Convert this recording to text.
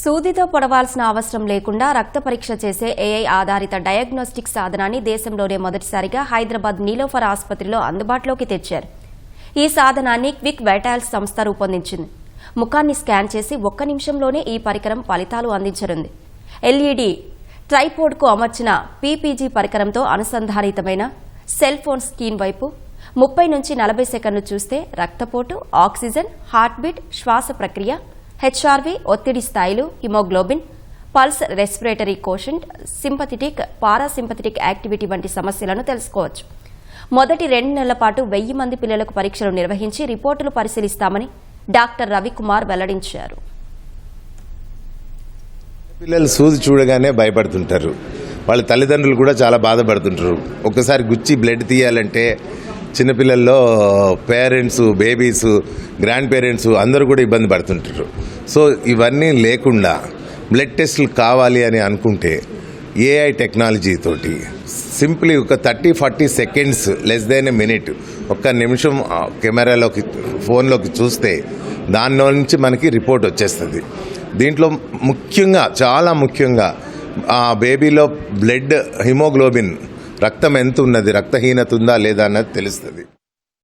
సూదితో పొడవాల్సిన అవసరం లేకుండా రక్త పరీక్ష చేసే ఏఐ ఆధారిత డయాగ్నోస్టిక్ సాధనాన్ని దేశంలోనే మొదటిసారిగా హైదరాబాద్ నీలోఫర్ ఆసుపత్రిలో అందుబాటులోకి తెచ్చారు. ఈ సాధనాన్ని క్విక్ వెటాల్స్ సంస్థ రూపొందించింది. ముఖాన్ని స్కాన్ చేసి ఒక్క నిమిషంలోనే ఈ పరికరం ఫలితాలు అందించనుంది. ఎల్ఈడి ట్రైపోడ్కు అమర్చిన పీపీజీ పరికరంతో అనుసంధానితమైన సెల్ ఫోన్ స్క్రీన్ వైపు ముప్పై నుంచి నలభై సెకండ్లు చూస్తే రక్తపోటు ఆక్సిజన్ హార్ట్బీట్ శ్వాస ప్రక్రియ హెచ్ఆర్వి ఒత్తిడి స్థాయిలు haemoglobin pulse respiratory quotient sympathetic parasympathetic activity వంటి సమస్యలను తెలుసుకోవచ్చు. మొదటి రెండు నెలల పాటు వెయ్యి మంది పిల్లలకు పరీక్షలు నిర్వహించి రిపోర్టులు పరిశీలిస్తామని డాక్టర్ రవికుమార్ వెల్లడించారు. పిల్లలు సూది చూడగానే భయపడుతుంటారు. వాళ్ళ తల్లిదండ్రులు కూడా చాలా బాధపడుతుంటారు. ఒక్కసారి గుచ్చి బ్లడ్ తీయాలంటే చిన్నపిల్లల్లో పేరెంట్స్ బేబీస్ గ్రాండ్ పేరెంట్స్ అందరూ కూడా ఇబ్బంది పడుతుంటారు. సో ఇవన్నీ లేకుండా బ్లడ్ టెస్ట్లు కావాలి అని అనుకుంటే ఏఐ టెక్నాలజీ తోటి సింప్లీ ఒక thirty forty seconds less than a minute ఒక్క నిమిషం కెమెరాలోకి ఫోన్లోకి చూస్తే దానిలో నుంచి మనకి రిపోర్ట్ వచ్చేస్తుంది. దీంట్లో ముఖ్యంగా చాలా ముఖ్యంగా ఆ బేబీలో బ్లడ్ హిమోగ్లోబిన్ రక్తం ఎంత ఉన్నది? రక్తహీనత ఉందా లేదా అన్నది తెలుస్తుంది.